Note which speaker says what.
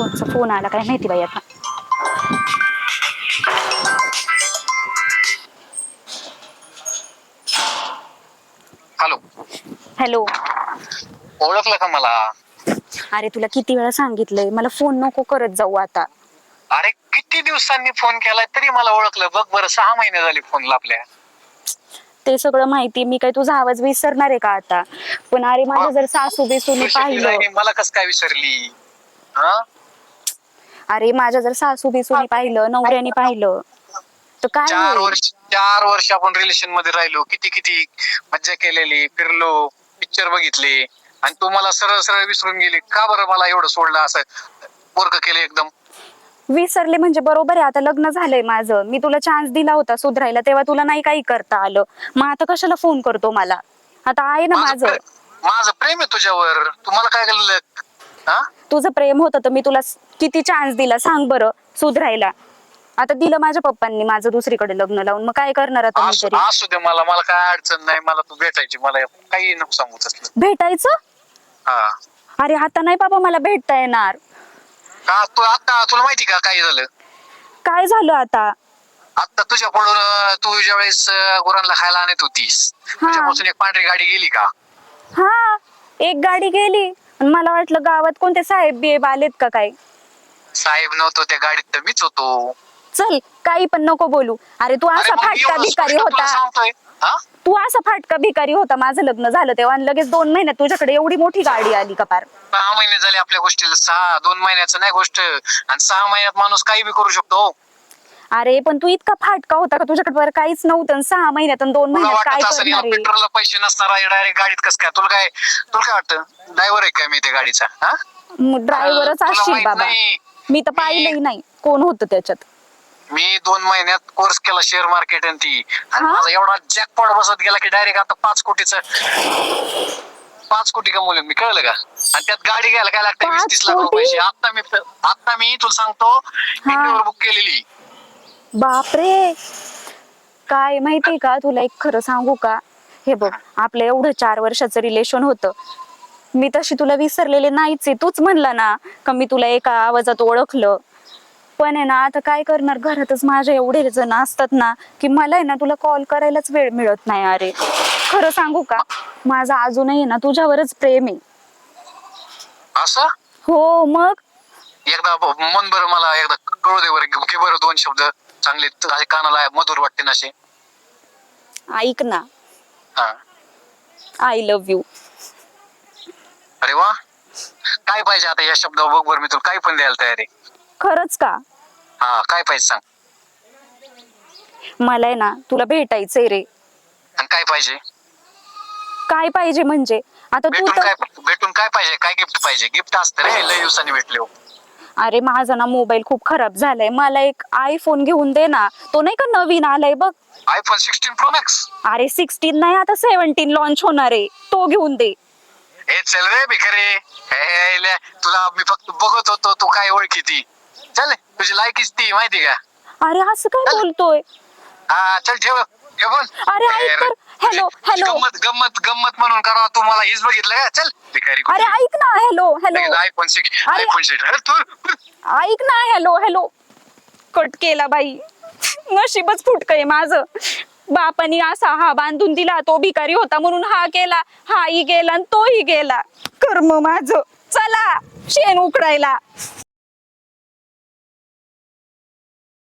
Speaker 1: कोणचा फोन आला काय माहिती बाई आता.
Speaker 2: हॅलो.
Speaker 1: हॅलो.
Speaker 2: ओळखलं का मला?
Speaker 1: अरे तुला किती वेळा सांगितलंय मला फोन नको करत जाऊ आता.
Speaker 2: अरे किती दिवसांनी फोन केलाय तरी मला ओळखलं बघ बरं सहा महिने झाले फोनला आपल्या
Speaker 1: ते सगळं माहिती मी काय तुझा आवाज विसरणार आहे का आता? पण अरे माझं जर सासू बिसूनी
Speaker 2: विसरली
Speaker 1: पाहिलं
Speaker 2: नाही, मला कस काय विसरली? हा?
Speaker 1: अरे माझ्या जर सासू बिसूनी पाहिलं नवऱ्याने पाहिलं तर काय
Speaker 2: चार
Speaker 1: होईल?
Speaker 2: वर्ष चार वर्ष आपण रिलेशनमध्ये राहिलो किती किती मज्जा केलेली फिरलो पिक्चर बघितले आणि तू मला सरळ सरळ विसरून गेली. का बरं मला एवढं सोडलं असं? वर्ग केले एकदम.
Speaker 1: विसरले म्हणजे बरोबर आहे. आता लग्न झालंय माझं. मी तुला चान्स दिला होता सुधरायला तेव्हा तुला नाही काही करता आलं. मग आता कशाला फोन करतो मला? आता आहे ना
Speaker 2: माझं
Speaker 1: माझं.
Speaker 2: प्रे- माझं प्रेम आहे तुझ्यावर. तुम्हाला काय
Speaker 1: तुझं प्रेम होतं तर मी तुला किती चान्स दिला? सांग बरं सुधरायला. आता दिलं माझ्या पप्पांनी माझं दुसरीकडे लग्न लावून. मग काय करणार आता मी
Speaker 2: असू
Speaker 1: तरी?
Speaker 2: असू दे मला मला काय अडचण नाही मला तू भेटायची मला काही नको सांगू तसलं.
Speaker 1: भेटायचं?
Speaker 2: हा.
Speaker 1: अरे आता नाही बाबा मला भेटता येणार.
Speaker 2: का तू आता तुला माहिती का काय झालं?
Speaker 1: काय झालं आता?
Speaker 2: आता तुझ्या पडून तू ज्या वेळेस गुरांना खायला आणत होतीस तुझ्यापासून एक पांढरी गाडी गेली का?
Speaker 1: हा एक गाडी गेली. आणि मला वाटलं गावात कोणते साहेब बिहेब आलेत का काय?
Speaker 2: साहेब नव्हतो त्या गाडीत तर मीच होतो.
Speaker 1: चल काही पण नको बोलू. अरे तू असा
Speaker 2: मग
Speaker 1: फाटका
Speaker 2: एवढं
Speaker 1: भिकारी
Speaker 2: स्पष्ट तुला
Speaker 1: होता
Speaker 2: सांगतोय हा?
Speaker 1: तू असा फाटका भिकारी होता माझं लग्न झालं तेव्हा आणि लगेच दोन महिन्यात तुझ्याकडे एवढी मोठी गाडी आली का पार?
Speaker 2: सहा महिने झाले आपल्या गोष्टीला. सहा दोन महिन्याचं नाही गोष्ट. आणि सहा महिन्यात माणूस काही बी करू शकतो.
Speaker 1: अरे पण तू इतका फाटका होता का? तुझ्याकडे बरं काहीच नव्हतं. आणि सहा महिन्यात आणि दोन
Speaker 2: तुला
Speaker 1: महिन्यात काय
Speaker 2: वाटत असेल
Speaker 1: करणार आहे?
Speaker 2: पेट्रोलला पैसे नसणार आहे डायरेक्ट गाडीत कस काय? तुला काय तुला काय वाटतं? ड्रायव्हर आहे काय मी त्या गाडीचा? हा?
Speaker 1: मग ड्रायव्हरच
Speaker 2: तुला
Speaker 1: असशील
Speaker 2: माहीत
Speaker 1: बाबा.
Speaker 2: नाही.
Speaker 1: मी तर पाहिलंही नाही. कोण होतं त्याच्यात?
Speaker 2: मी दोन महिन्यात कोर्स केला शेअर मार्केट आणि ती. आणि
Speaker 1: हा?
Speaker 2: माझा एवढा जॅकपॉट बसत गेला की डायरेक्ट आता पाच कोटीच पाच कोटी कमवले. मी कळलं का? आणि त्यात गाडी घ्यायला काय लागतं वीस
Speaker 1: पाच
Speaker 2: तीस लाख
Speaker 1: कोटी?
Speaker 2: रुपयाची आता मी आता मी तुला सांगतो इंडियावर बुक केलेली.
Speaker 1: बापरे. काय माहितीये का? तुला एक खरं सांगू का? हे बघ आपलं एवढं चार वर्षाचं रिलेशन होतं. मी तशी तुला विसरलेले नाहीच आहे तूच म्हणला ना का मी तुला एका आवाजात ओळखलं. पण आहे ना आता काय करणार? घरातच माझ्या एवढे जण असतात ना की मला आहे ना तुला कॉल करायलाच वेळ मिळत नाही अरे. खरं सांगू का? माझं अजूनही ना तुझ्यावरच प्रेम आहे.
Speaker 2: असं?
Speaker 1: हो मग?
Speaker 2: एकदा मन बरं मला एकदा कळू दे बरं घे बरं दोन शब्द. चांगले कानाला मधुर वाटते ना असे?
Speaker 1: ऐक ना.
Speaker 2: हा.
Speaker 1: आय लव्ह यू
Speaker 2: अरे वा. काय पाहिजे आता या शब्दावर बघ बरं मी तुला. काय पण द्यायला तयार आहे.
Speaker 1: खरंच का?
Speaker 2: हा काय पाहिजे सांग.
Speaker 1: मला आहे ना तुला भेटायचंय रे.
Speaker 2: आणि काय पाहिजे?
Speaker 1: काय पाहिजे म्हणजे? आता तू
Speaker 2: भेटून
Speaker 1: तर
Speaker 2: काय भेटून काय पाहिजे? काय गिफ्ट पाहिजे? गिफ्ट असतं रे लय दिवसांनी भेटले हो.
Speaker 1: अरे माझा ना मोबाईल खूप खराब झालाय. मला एक आयफोन घेऊन दे ना. तो नाही का नवीन आलाय बघ.
Speaker 2: आयफोन सिक्स्टीन प्रो मॅक्स
Speaker 1: अरे सिक्स्टीन नाही आता सेव्हन्टीन लॉन्च होणार आहे. तो घेऊन दे.
Speaker 2: हे चल रे भिकारे हे, हे, ले, तुला मी फक्त बघत होतो तू काय ओळखी ती चल तुझी लायकीच ती माहिती का?
Speaker 1: अरे असं काय बोलतोय?
Speaker 2: हा चल ठेव.
Speaker 1: अरे, ऐक तर. Hello, hello.
Speaker 2: गंमत गंमत गंमत म्हणून करा. तू मला हीच बघितलं का? चल भिकारी
Speaker 1: अरे ऐक ना हॅलो हॅलो
Speaker 2: आयफोन सिक्स
Speaker 1: अरे.
Speaker 2: आयफोन सिक्स अरे तू
Speaker 1: ऐक ना हॅलो हॅलो कट केला बाई. नशीबच फुटकय माझं. बापानी असा हा बांधून दिला तो भिकारी होता म्हणून हा केला हाही गेला आणि तोही गेला. कर्म माझ. चला शेण उकडायला.